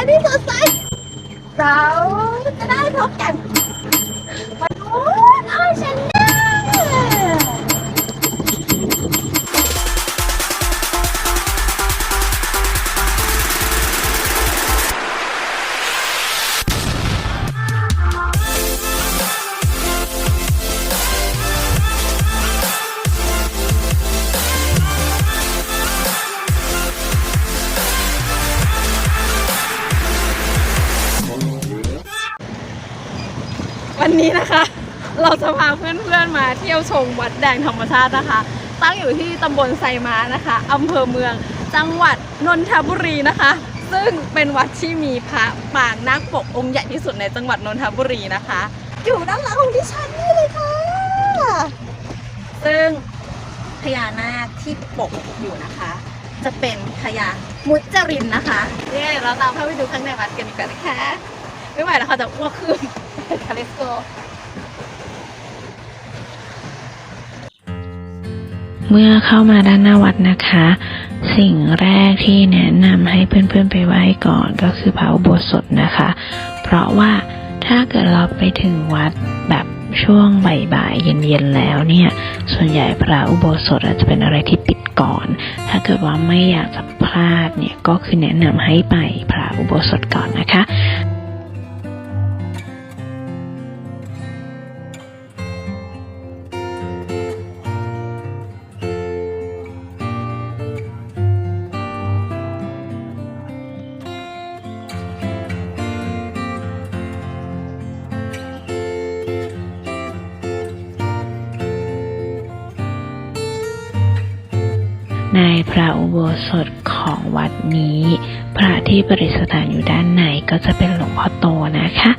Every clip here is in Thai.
วันที่สดใสเราจะได้พบกัน วัน นนี้นะคะ เราจะพาเพื่อนๆมาเที่ยวชมวัดแดงธรรมชาตินะคะ ตั้งอยู่ที่ตำบลไซม้านะคะอำเภอเมืองจังหวัดนนทบุรีนะคะ ซึ่งเป็นวัดที่มีพระปางนาคปกองค์ใหญ่ที่สุดในจังหวัดนนทบุรีนะคะ อยู่ด้านหลังของดิฉันนี่เลยค่ะ ซึ่งพญานาคที่ปกอยู่นะคะ จะเป็นพญามุจรินนะคะเนี่ยเราตามเข้าไปดูข้างในวัดกันดีกว่านะคะ ไม่ไหวแล้วค่ะจะอ้วกขึ้นคาเลสโกเมื่อเข้ามาด้านหน้าวัดนะคะ สิ่งแรกที่แนะนำให้เพื่อนๆไปไหว้ก่อนก็คือพระอุโบสถนะคะ เพราะว่าถ้าเกิดเราไปถึงวัดแบบช่วงบ่ายๆเย็นๆแล้วเนี่ย ส่วนใหญ่พระอุโบสถอาจจะเป็นอะไรที่ปิดก่อน ถ้าเกิดว่าไม่อยากจะพลาดเนี่ยก็คือแนะนำให้ไปพระอุโบสถก่อนนะคะ ในพระอุโบสถของวัดนี้ พระที่ประดิษฐานอยู่ด้านในก็จะเป็นหลวงพ่อโตนะคะ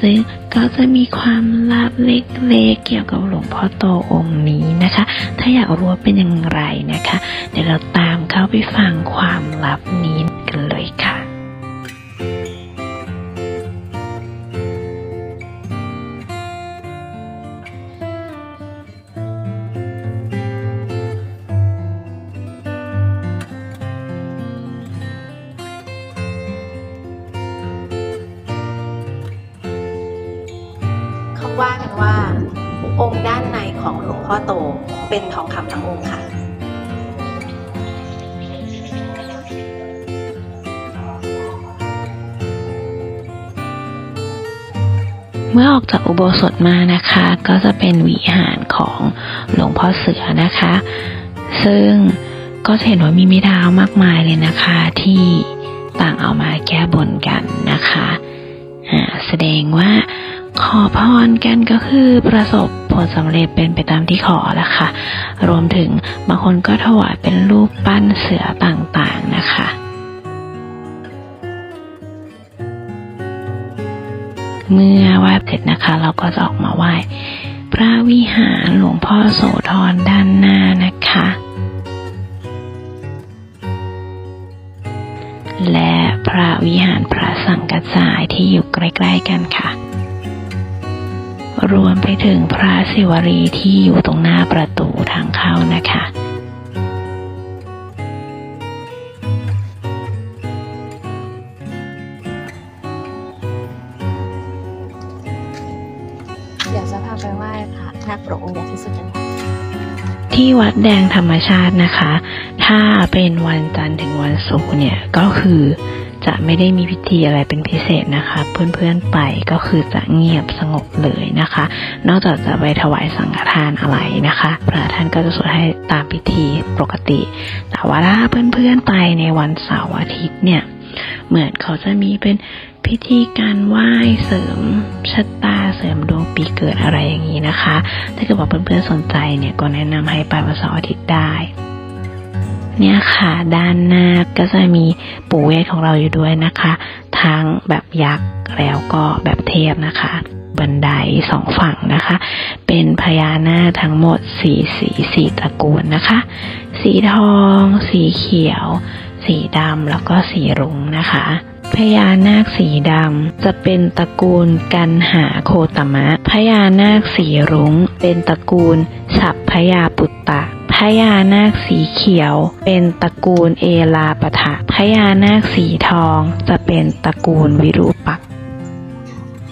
ซึ่งก็จะมีความลับเล็กๆเกี่ยวกับหลวงพ่อโตองค์นี้นะคะ ถ้าอยากรู้ว่าเป็นอย่างไรนะคะ เดี๋ยวเราตามเข้าไปฟังความลับนี้ ว่ากันว่า องค์ด้านในของหลวงพ่อโตเป็นทองคำทั้งองค์ค่ะ เมื่อออกจากอุโบสถมานะคะ ก็จะเป็นวิหารของหลวงพ่อเสือนะคะ ซึ่งก็จะเห็นว่ามีม้เท้ามากมายเลยนะคะ ที่ต่างเอามาแก้บนกันนะคะแสดงว่า ขอพรกันก็คือประสบผลสำเร็จเป็นไปตามที่ขอแล้วค่ะ รวมถึงบางคนก็ถวายเป็นรูปปั้นเสือต่างๆนะคะเมื่อไหว้เสร็จนะคะ เราก็จะออกมาไหว้พระวิหารหลวงพ่อโสธรด้านหน้านะคะ และพระวิหารพระสังกัจจายที่อยู่ใกล้ ๆ กันค่ะ รวมไปถึงพระศิวรีที่อยู่ตรงหน้าประตูทางเข้านะคะเดี๋ยวจะพาไปไหว้พระนาคปรกองค์ใหญ่ที่สุดกันค่ะที่วัดแดงธรรมชาตินะคะ ถ้าเป็นวันจันทร์ถึงวันศุกร์เนี่ยก็คือ จะไม่ได้มีพิธีอะไรเป็นพิเศษนะคะ เพื่อนๆไปก็คือจะเงียบสงบเลยนะคะ นอกจากจะไปถวายสังฆทานอะไรนะคะพระท่านก็จะสวดให้ตามพิธีปกติ แต่ว่าถ้าเพื่อนๆไปในวันเสาร์อาทิตย์เนี่ยเหมือนเขาจะมีเป็นพิธีการไหว้เสริมชะตาเสริมดวงปีเกิดอะไรอย่างนี้นะคะ ถ้าเกิดว่าเพื่อนๆสนใจเนี่ยก็แนะนำให้ไปวันเสาร์อาทิตย์ได้ เนี่ยค่ะด้านหน้าก็จะมีปู่เวทของเราอยู่ด้วยนะคะ ทั้งแบบยักษ์แล้วก็แบบเทพนะคะ บันไดสองฝั่งนะคะ เป็นพญานาคทั้งหมดสี่สีสี่ตระกูลนะคะ สีทอง สีเขียว สีดำแล้วก็สีรุ้งนะคะพญานาคสีดำจะเป็นตระกูลกันหาโคตมะพญานาคสีรุ้ง เป็นตระกูลฉับพญาปุตตะ พญานาคสีเขียว เป็นตระกูลเอลาปะทะพญานาคสีทอง จะเป็นตระกูลวิรูปักษ์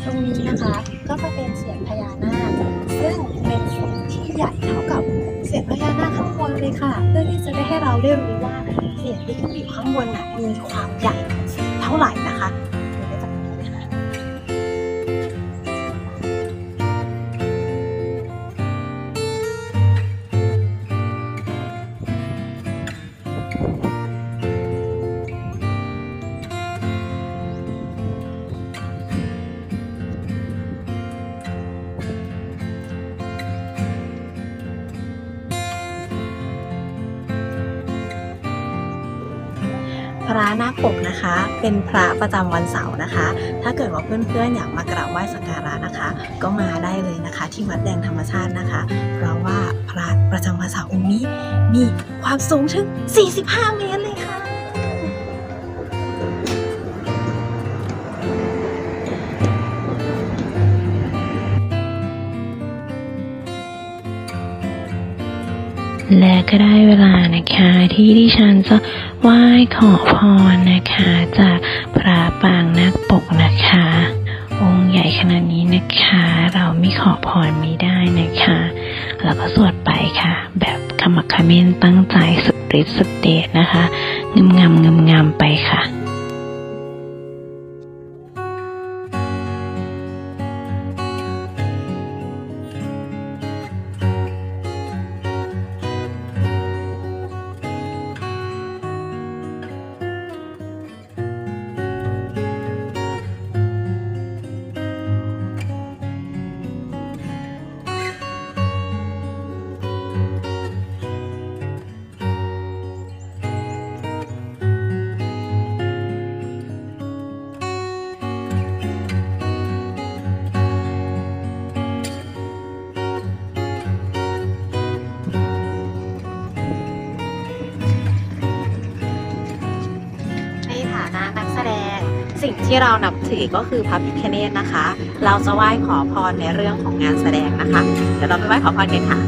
ตรงนี้นะคะก็จะเป็นเสียงพญานาคซึ่งเป็นเสียงที่ใหญ่เท่ากับเสียงพญานาคข้างบนเลยค่ะเพื่อที่จะได้ให้เราได้รู้ว่าเสียงที่อยู่ข้างบนน่ะมีความใหญ่เท่าไหร่นะคะ พระนาคปกนะคะ เป็นพระประจำวันเสาร์นะคะ ถ้าเกิดว่าเพื่อนๆอยากมากราบไหว้สักการะนะคะ ก็มาได้เลยนะคะ ที่วัดแดงธรรมชาตินะคะ เพราะว่าพระประจำวันเสาร์องค์นี้มีความสูงถึง 45 เมตร และก็ได้เวลานะคะที่ดิฉันจะไหว้ขอพรนะคะ จากพระปางนาคปกนะคะ องค์ใหญ่ขนาดนี้นะคะ เราไม่ขอพรไม่ได้นะคะ แล้วก็สวดไปค่ะ แบบขมักเขม้นตั้งใจสุดฤทธิ์สุดเดชนะคะงามงำงามงำไปค่ะ ที่เรานับถือก็คือพระพิฆเนศนะคะ เราจะไหว้ขอพรในเรื่องของงานแสดงนะคะ เดี๋ยวเราไปไหว้ขอพรกันค่ะ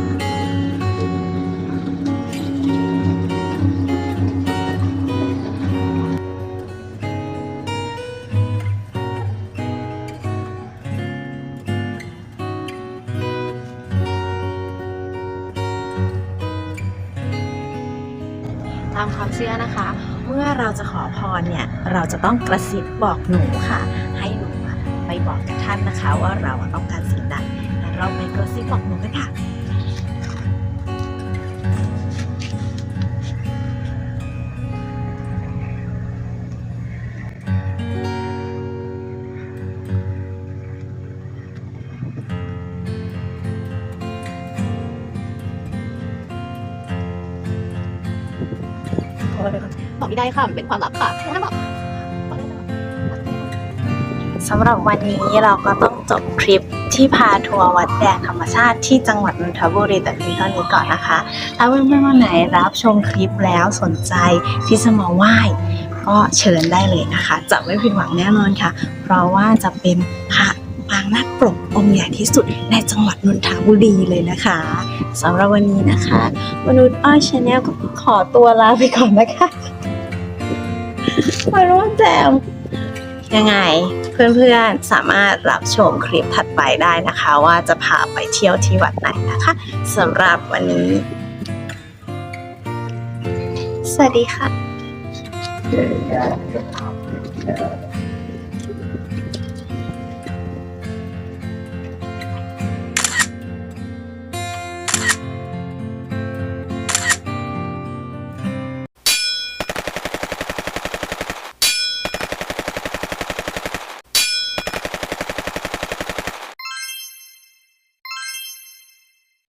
ตามความเชื่อนะคะ มื่อเราจะขอพรเนี่ยเราจะต้องกระซิบบอกหนูค่ะ ให้หนูไปบอกกับท่านนะคะ ว่าเราต้องการสิ่งใดเราไปกระซิบบอกหนูกันค่ะ บอกไม่ได้ค่ะมันเป็นความลับค่ะไม่บอกสำหรับวันนี้เราก็ต้องจบคลิปที่พาทัวร์วัดแดงธรรมชาติที่จังหวัดนนทบุรีแต่เพียงเท่านี้ก่อนนะคะ ถ้าเพื่อนๆวันไหนรับชมคลิปแล้วสนใจที่จะมาไหว้ก็เชิญได้เลยนะคะ จะไม่ผิดหวังแน่นอนค่ะ เพราะว่าจะเป็นพระ นาคปรกองค์ใหญ่ที่สุดในจังหวัดนนทบุรีเลยนะคะสำหรับวันนี้นะคะมนุษย์อ้อยชาแนลก็ขอตัวลาไปก่อนนะคะมาร่วมแจมยังไงเพื่อนๆสามารถรับชมคลิปถัดไปได้นะคะ ว่าจะพาไปเที่ยวที่วัดไหนนะคะสำหรับวันนี้ สวัสดีค่ะ